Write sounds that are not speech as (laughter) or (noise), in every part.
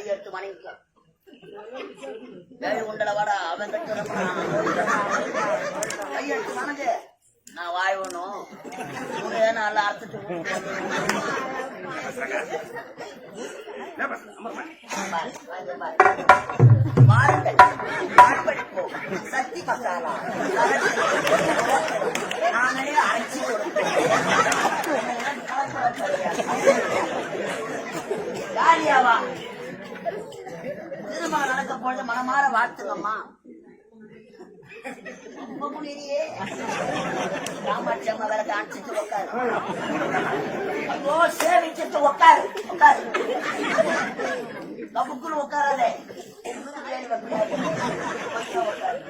கையெடுத்து வணங்கிக்க ஏய் உண்டல வாடா அவன் கையெடுத்து நான் வாய் ஒண்ணும் அறுத்துட்டு வாருங்கள் சக்தி மசாலா நாங்களே அரைச்சி காலியாவா திருமணம் நடக்க போது மனமாற வாழ்த்துங்கம்மா ரொம்ப காமாட்சி அம்மா வேற காமிச்சிட்டு உட்காரு ஐயோ சேவிச்சிட்டு உட்காரு உட்காரு கப்புக்குன்னு உட்காராதே உட்காரு.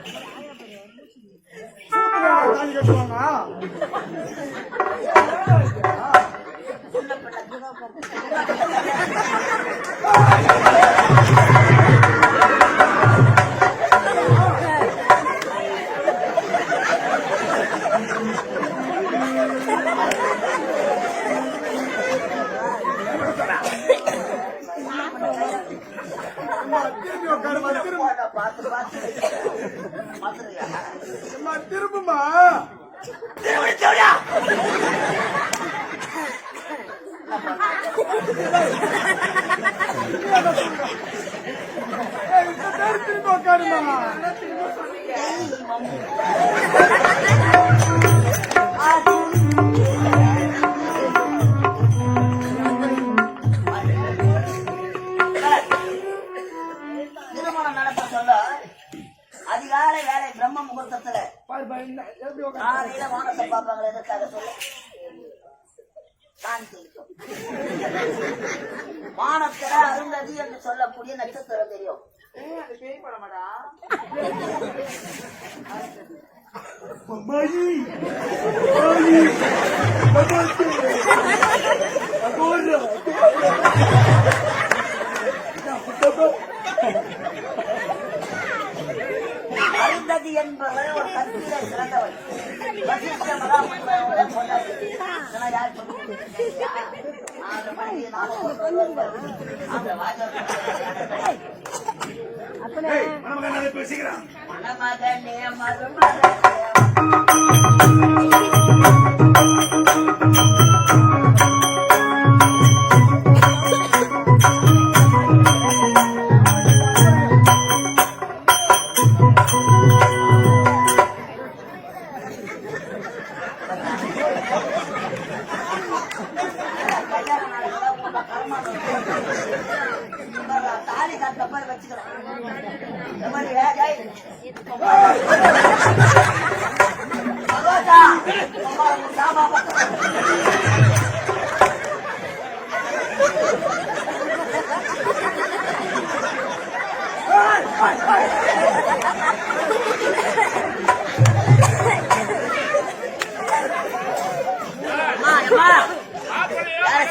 மணமகன் நான் இப்ப சீக்கிரம் மணமகனே மருமகனே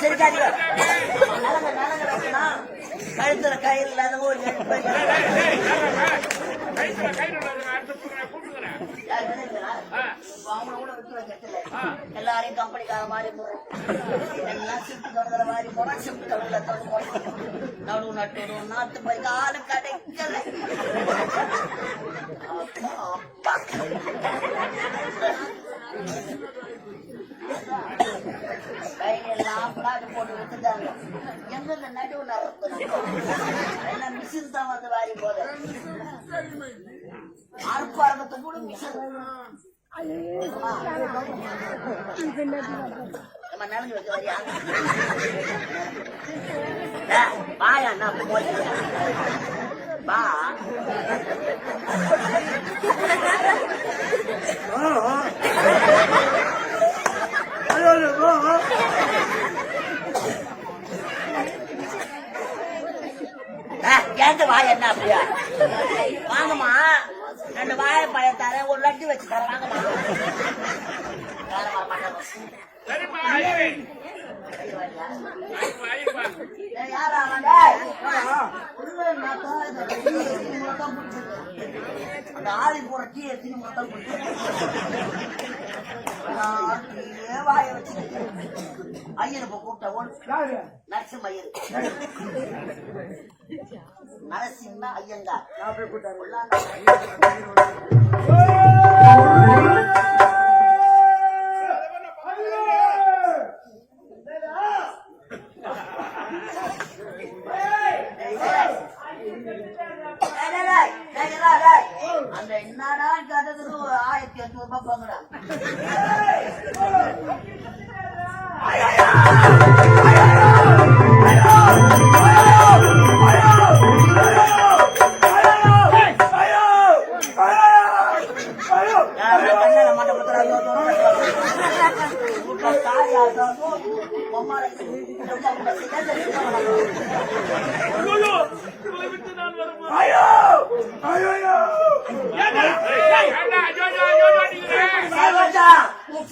சிரிக்காதீங்க. இப்ப அவங்கள கூட எல்லாரையும் கம்பெனிக்காக மாறி போறோம் எல்லாம் ஷிஃப்ட் கவுண்டர மாறி போறோம் ஷிஃப்ட் கவுண்டர்ல தொடர்ந்து போறோம் நடு நட்டு நாட்டு போய் காலம் கிடைக்கல. கையெல்லாம் பிளாட் போட்டு விட்டுட்டாங்க. எங்க நடுவுல எல்லாம் மிஷின் தான் வந்து வாரி அறுப்பு கூட மிஷின் நம்ம நிலங்கு வைக்க வா என்ன அப்படியா? வாங்கம்மா. ரெண்டு வாழைப்பழம் தரேன் ஒரு லட்டு வச்சு தரேன். அந்த ஆளி போற டீ எத்தனை மொத்தம் வாயை. ஐயர் இப்ப கூப்பிட்ட ஓடு. நரசிம்ம ஐயர் நரசிம்ம ஐயங்கார். அந்த என்னடா கேட்டதுக்கு ஒரு ஆயிரத்தி எட்நூறு ரூபாய் போங்கடா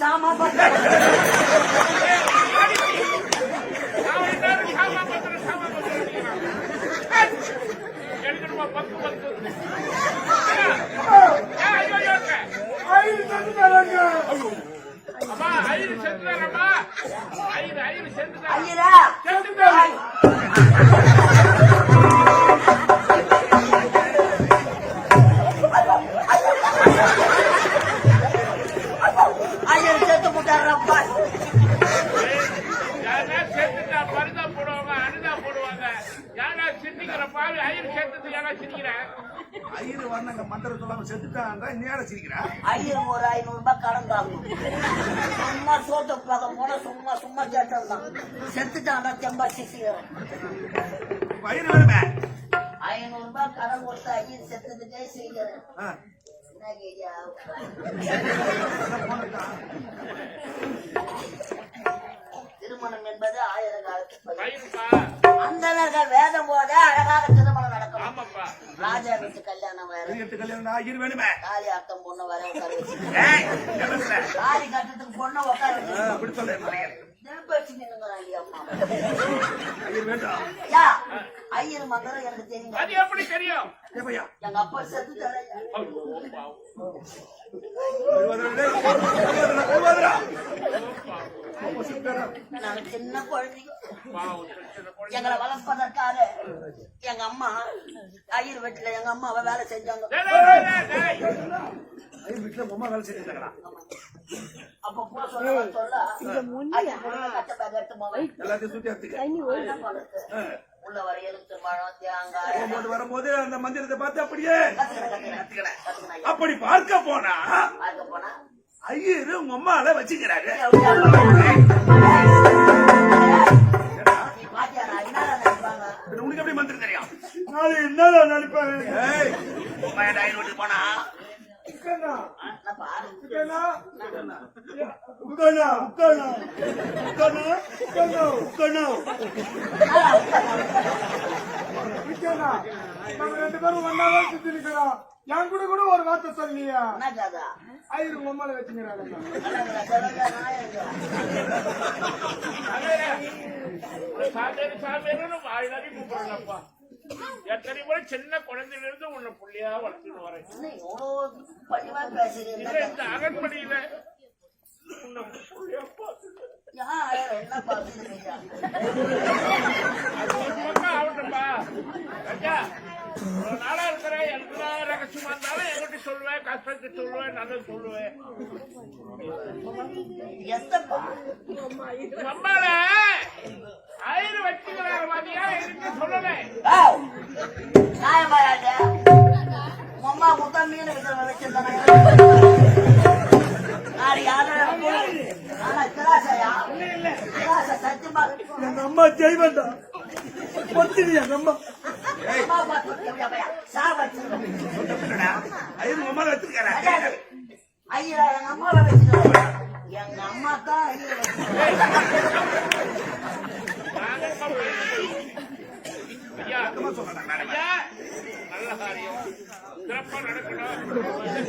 சாமா மந்திரம் சொல்லாம செத்துட்டாங்க நேர சிரிக்கிறா? ஐயர் ஒரு ஐநூறு ரூபாய் கடன் தாங்கும் சும்மா சோத்த பார்க்க போனா சும்மா சும்மா கேட்டது தான். செத்துட்டாண்டா செம்பா சிசிக்கிறேன் வயிறு வேணுமே? ஐநூறு ரூபாய் கடன் கொடுத்து ஐயர் செத்துக்கிட்டே செய்கிறேன் என்ன கேட்டியா? திருமணம் என்பது ஆயிரம் காலத்து. அந்தணர்கள் வேதம் போத அழகாக திருமணம் ராஜா வீட்டு கல்யாணம் வேற. பெரிய எட்டு கல்யாணம் ஐயர் வேணுமே. தாலி அர்த்தம் பொண்ணு வர உட்கார வச்சு? தாலி கட்டுறதுக்கு பொண்ணை உட்கார வச்சு அப்படி சொல்ல. ஐயர் எனக்கு தெரியும். அது எப்படி தெரியும்? ஏப்பையா எங்க அப்பா செத்து நாங்க சின்ன குழந்தைங்க எங்களை வளர்ப்பதற்காக எங்க அம்மா ஐயர் வீட்டுல எங்க அம்மாவை வேலை செஞ்சாங்க. அப்ப போ சொல்ல சொல்ல? உள்ள வர எலுமிச்சை பழம் தேங்காய். வரும்போது அந்த மந்திரத்தை பார்த்து அப்படியே. அப்படி பார்க்க போனா பார்க்க போனா ஐயரு உங்க அம்மால நினைப்பாங்க பின்ன உனக்கு எப்படி மந்திரம் தெரியும்? நாளை ஐயர் வீட்டுக்கு போனா? ரெண்டு பேரும் ஒன்னாதான் சுத்தி நிக்கிறோம் என் கூட கூட ஒரு வார்த்தை சொல்லியா? ஐயரு நிறைய கூப்பிடுறப்பா எத்தனை முறை சின்ன குழந்தையில இருந்து உன்னை புள்ளியா வளர்த்துட்டு வரேன் இந்த அகன்படியில உன்னை புள்ளியா (laughs) நாளா இருக்கிறேன் எல்லா ரகசியமா இருந்தாலும் என்கிட்ட சொல்லுவேன் கஷ்டத்தை சொல்லுவேன் நல்லது சொல்லுவேன் நம்மள ஐயர் வச்சுக்கிறாங்க மாதிரியா அம்மா கொடுத்தா மீன் விற்கிற வச்சிருந்தாங்க யாரும் எங்க அம்மா ஜெய்வந்தா பொத்தினி எங்க அம்மா? ஐயா எங்க அம்மாவை எங்க அம்மா தான் சிறப்பா நடக்கணும்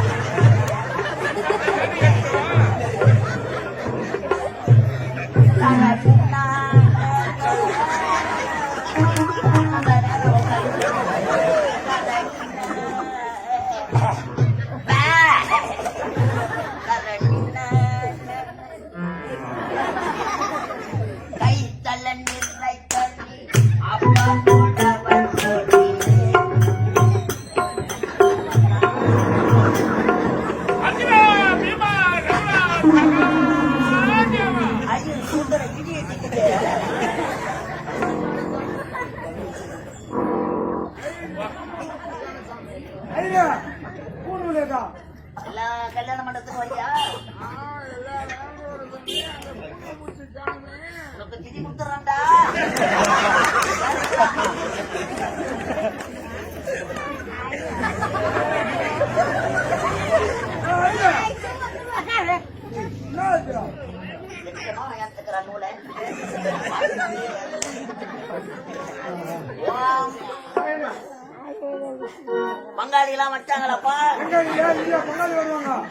எல்லாம் வச்சாங்களப்பா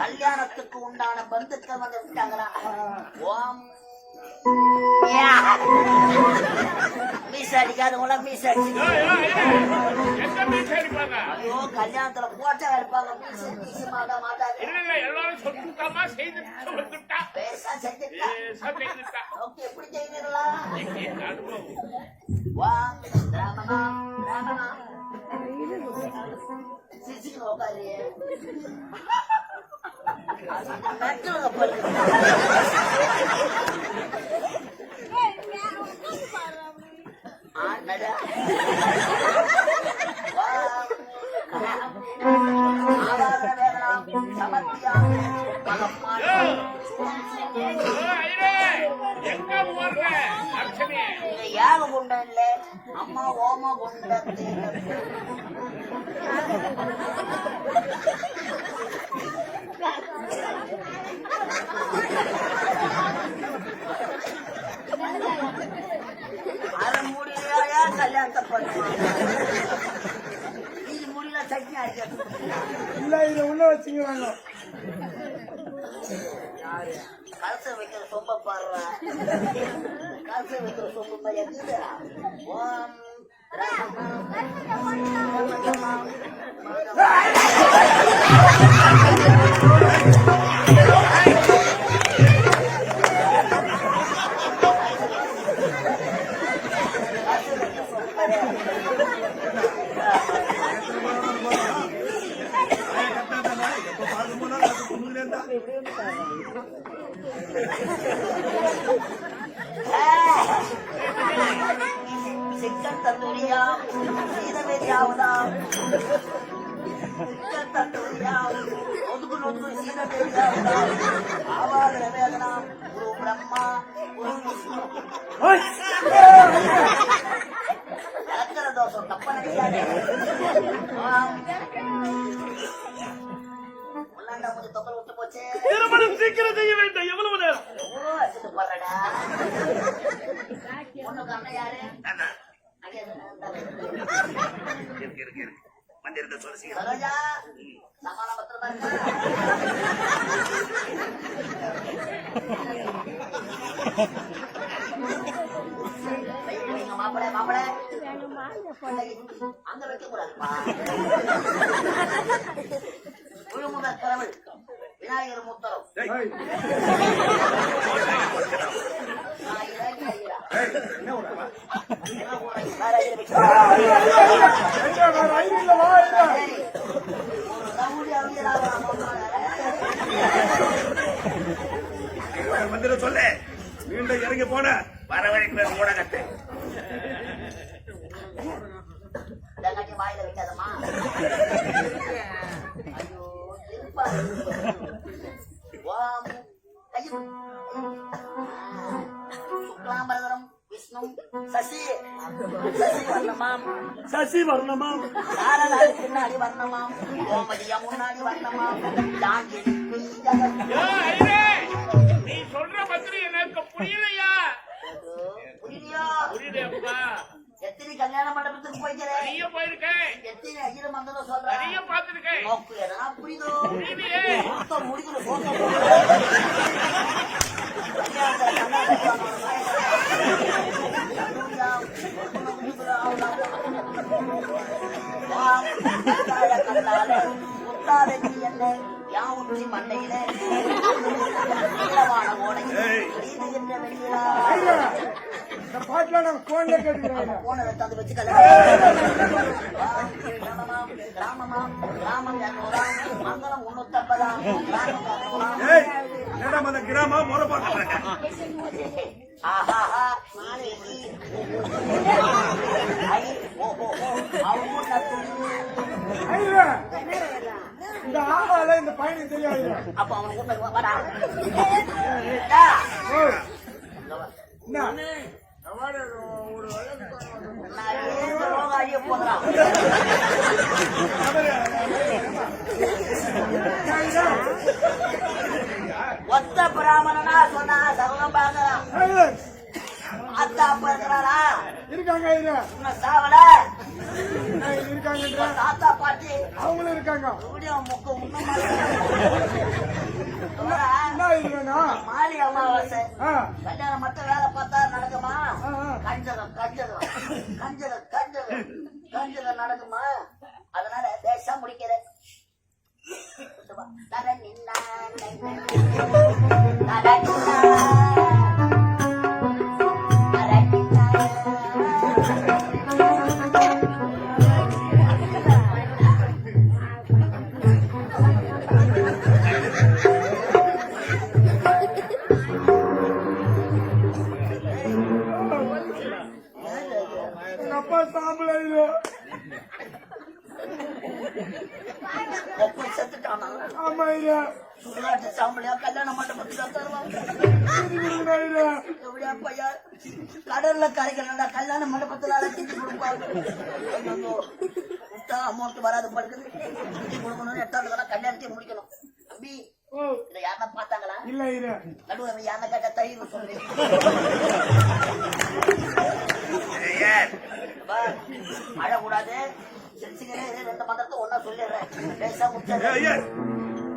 கல்யாணத்துக்கு உண்டான பந்துக்கள் வந்து விட்டாங்களா ஓம் மீச அடிக்காதவங்கள மீச அடிச்சு? ஐயோ கல்யாணத்துல போட்டா இருப்பாங்க. மீச மாட்டா மாட்டாங்க எல்லாரும். பேசா செஞ்சுட்டா. ஓகே எப்படி செய்வீங்களா ராமனா ராமனா. போற? அர்ச்சனை. இது யாக குண்டம் இல்ல அம்மா ஓமா குண்டத்து அது பண்ணுவாங்க இது முடியல சட்னி அடிக்கிறது இல்ல இத உள்ள வச்சுக்கிறாங்க கலச வைக்கிற சொம்ப பாடுறா கலச வைக்கிற சொம்பு இருக்குதுடா ஓம் ராம சிக்கன் தந்தூரியா சீதவேதியாவுதா சிக்கன் தந்தூரியா ஒதுக்கு ஒதுக்கு சீதவேதியாவுதா ஆவாத வேதனா குரு பிரம்மா குரு விஷ்ணு கொஞ்சம் விட்டு போச்சு திருமணம் சீக்கிரம் செய்ய போறடா பொண்ணுக்கு அண்ணன் யாரு. இருக்கு இருக்கு இருக்கு. மந்திரத்தை சொல்ல சீக்கிரம். சரோஜா சமாள பத்திரமா இருக்கா வைங்க மாப்பிள மாப்பிள. அங்க வைக்க கூடாதுப்பா விழுமுக (laughs) கடவுள். விநாயகர் முத்தரம் மந்திரம் சொல்லு மீண்டும் இறங்கி போன வர வரைக்கும் கூட கட்டு வாயில வைக்காதம்மா ஐயோ இருப்பா ஓம் ஐயோ சுக்லாம்பரதரம் விஷ்ணு சசி சசி வர்ணமாம் சசி வர்ணமாம் சாரதாரி பின்னாடி வர்ணமாம் கோமதியா முன்னாடி வர்ணமாம் நீ சொல்ற மாதிரி எனக்கு புரியலையா? புரியலையா? புரியலையப்பா எத்தனை கல்யாண மண்டபத்துக்கு போய்க்கிறேன் நிறைய போயிருக்கேன். எத்தனை ஐயர மந்திரம் சொல்றேன் நிறைய பார்த்திருக்கேன். நோக்கு எதனா புரியுதோ? முடிக்கணும் போங்க மண்ணையிலே ஏய். ஐயா இந்த பாட்டுல நாங்க போன்ல கேட்டுக்கிறாங்க. போனதை தந்து வச்சு கிராமமாம் கிராமம் கிராமம் இரநூறாம் ஏய் என்னடா அந்த கிராம முறை பார்க்கறாங்க ஆஹாஹா மாலேஜி ஐ ஓ ஓ ஓ அவங்க ஐயா இந்த பையனுக்கு தெரியாது. அப்ப அவனை கூப்பிட்டு வரா ஏடா, ஓ என்ன? ஒத்த பிராமணனா சொன்னா சர்வம் பார்க்கலாம். அத்தா அப்பா இருக்கிறாரா இருக்காங்க இரு இன்னும் சாவல? ஏய், இருக்காங்கன்ற தாத்தா பாட்டி. அவங்களும் இருக்காங்க. முக்க இன்னும் மாலி அமாவாசை. கல்யாணம் மட்டும் வேலை பார்த்தா நடக்குமா. கஞ்சகம் கஞ்சகம். கஞ்சகம் கஞ்சகம். காஞ்சதம் நடக்குமா? அதனால பேசா முடிக்கிற தர நின்னா,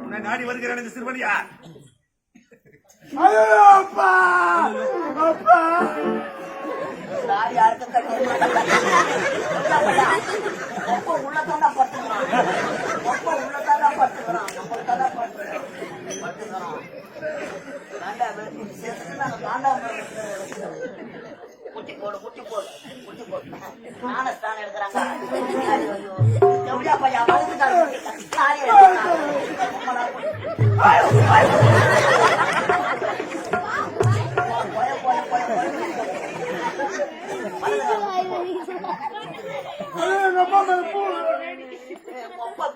உன்னை நாடி வருகிறேன் இந்த சிறுவனியா ஐயோ அப்பா! அப்பா! யார் யாருக்கும் கட்டி ஒப்ப உள்ளதாண்டா படுத்துக்கிறான். ஒப்ப உள்ளதாண்டா படுத்துக்கிறான். நம்மளுக்காண்டா படுத்துக்கிறான் படுத்துக்கிறான் வேண்டா வெறுப்பு சேர்த்துட்டு நாங்க காண்டாம குட்டி போடு குட்டி போடு. குட்டி போடு. ஞானஸ்தானம் எடுக்கிறாங்க. எப்படியா பையா வளர்த்துட்டாரு காரி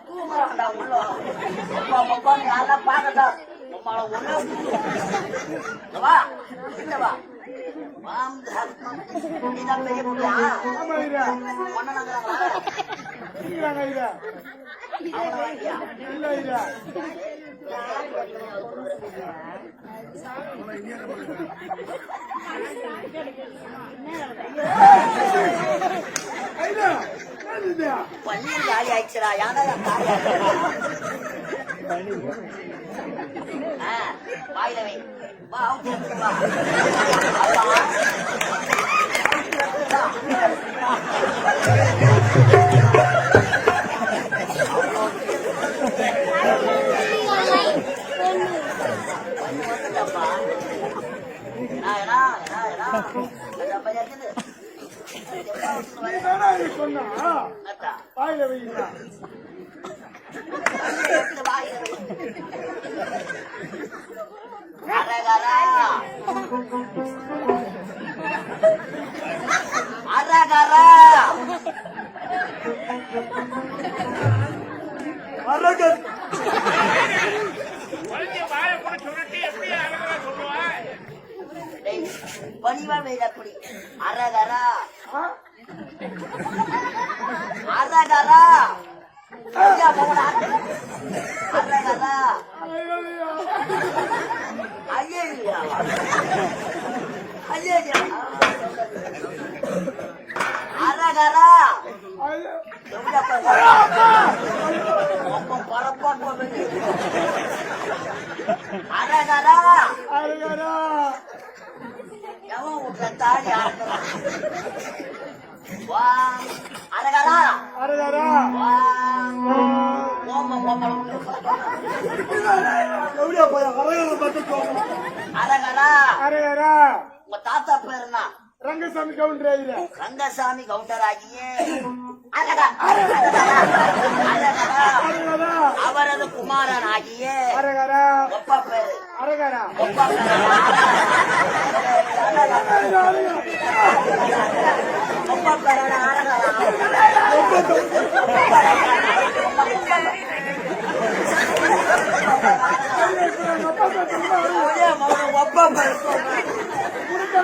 தூங்குறான்டா உள்ள வா. (laughs) ஐயா பன்னீர் காலி ஆயிடுச்சுடா யாரா காலி ஆ வாயில வை என்ன என்ன எடுத்துட்டு நீ வர? இது சொன்னா வாயில அரகர் வாயை கூட சுருட்டி எப்படி டேய், பணிவா வேதப்படி அரகரா. அரகரா. அரகரா. ஐயா ஐயா அரகரா அரகரா. அரகரா. எவன் வீட்டுல தாலி அரகரா அரகரா அரகரை அரகரா உங்க தாத்தா பேர் என்ன ரங்கசாமி கவுண்டர் ஐயா ரங்கசாமி கவுண்டர் ஆகிய அவரது குமாரன் ஆகிய அரகரா அரகரா ஒப்ப அரகரா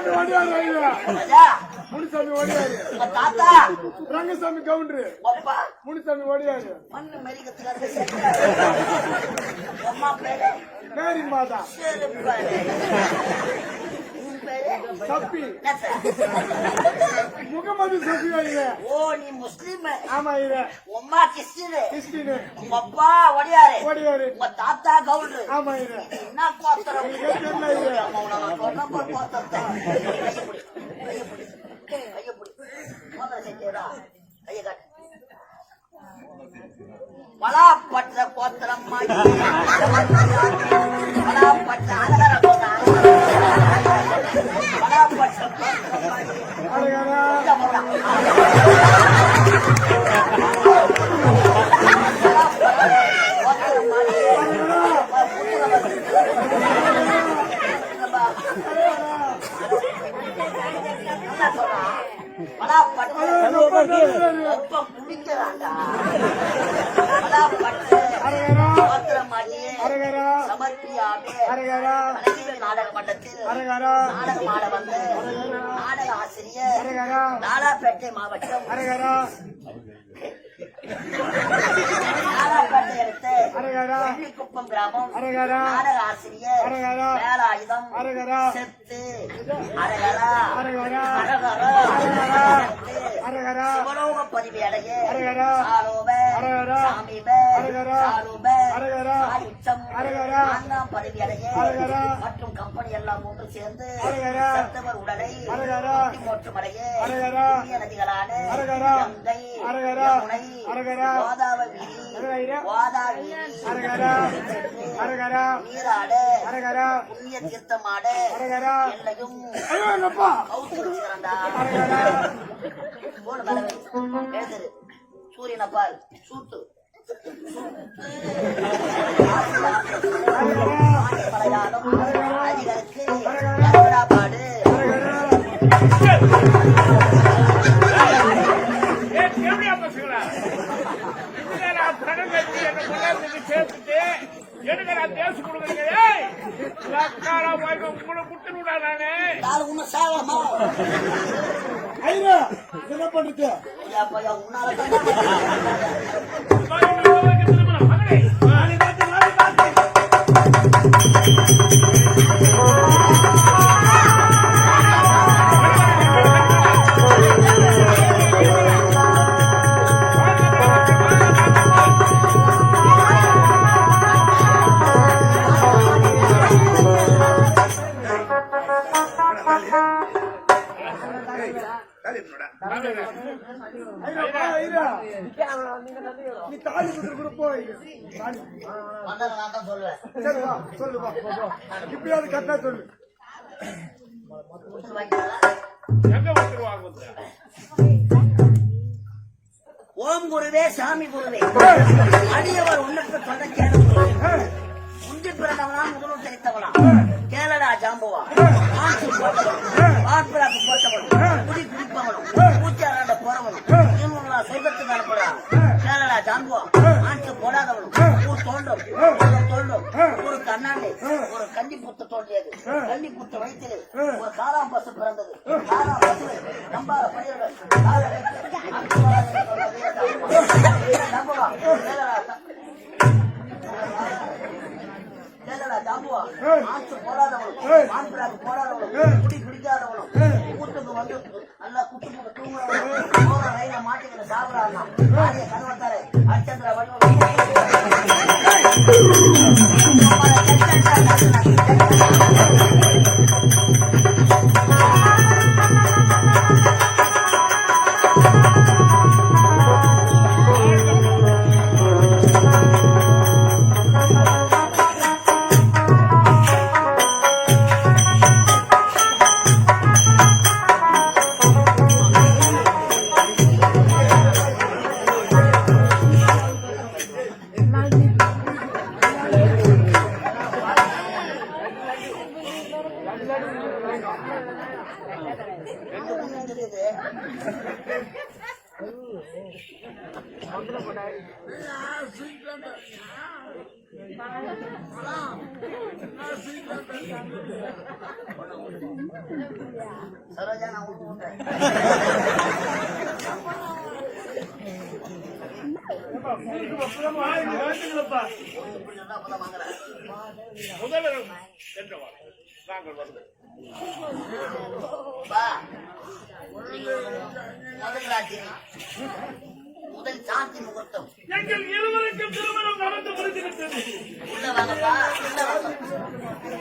ராஜா முனுசாமி ஓடியாரு. தாத்தா. ரங்கசாமி கவுண்டரு. முனுசாமி ஓடியாரு. மண்ணு மாதா. சப்பி? முகமது சஃபியா இவன் ஓ நீ முஸ்லீம். ஆமா இவன் உம்மா கிறிஸ்டின். கிறிஸ்டின். உங்க அப்பா ஒடியாரு. ஓடியாரு உங்க தாத்தா கவுண்டரு. ஆமா இவன் என்ன கோத்திரம்? தெரியல இது. அம்மா, உனக்கு சொன்னப்ப கோத்திரத்தை. கையை பிடி, கையை பதிவு அடைய சாமிப. நான்காம் பதவி அடைய மற்றும் கம்பெனி எல்லாம் ஒன்று சேர்ந்து செத்தவர் உடலை புண்ணிய நதிகளான கங்கை யமுனை கோதாவரி நீராட புண்ணிய தீர்த்தமாட எல்லையும் போன வர எழுதுரு சூரியனை பாரு சூட்டு. பாடு? சேர்த்துட்டு, எனக்கு நான் தேசு கொடுக்குறீங்க. ஏய், லக்காரா வாய்க்கு உங்களை குடுத்துடுடா நானு. நாலு உன்னை சாவாமா ஐயா என்ன பண்றது ஐயா பையா உன்னால கரெக்டா சொல்லு ஓம் குருவே சாமி குருவே. அடியவர் உன்னுக்கு சொந்த கேளுங்க முந்தி பிறந்தவனா முதலும் சேர்த்தவனா கேளடா ஜாம்புவா. ஆட்சி போட்டவன் வார்ப்பிராக்கு குடி குடிப்பவனும் பூச்சாராண்ட போறவனும் இவனுங்களா சொர்க்கத்துக்கு அனுப்புறான் கேளடா ஜாம்புவா. ஊர் தோண்டும் தோண்டும் ஒரு கண்ணாண்டி ஒரு கண்டி புத்து தோன்றியது கண்டி புத்து வைத்தது ஒரு காராம் பசு பிறந்தது. காராம் பசு நம்பார பணியர்கள் நம்புவா கேளடா ஜாம்புவா? ஆட்சி போடாதவனும் மான்பிராக்கு போடாதவனும் குடி பிடிக்காதவனும் கூட்டுக்கு வந்து நல்லா குட்டு போட்டு தூங்குறவனும் போற ரயில மாட்டிக்கிற சாப்பிடாதான் ஆரிய கருவத்தாரு அச்சந்திர சரோஜா நான் விட்டேன் நாங்கள் வருவோம் முதல் சாந்தி முகூர்த்தம் எங்கள் இருவருக்கும் திருமணம் நடந்து முடிந்துவிட்டது உள்ள வாங்கப்பா உள்ள வாங்க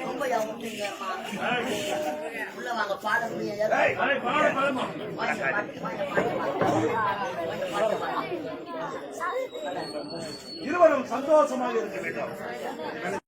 ரொம்ப உள்ள வாங்க பாட முடியாது இருவரும் சந்தோஷமாக இருக்க வேண்டும்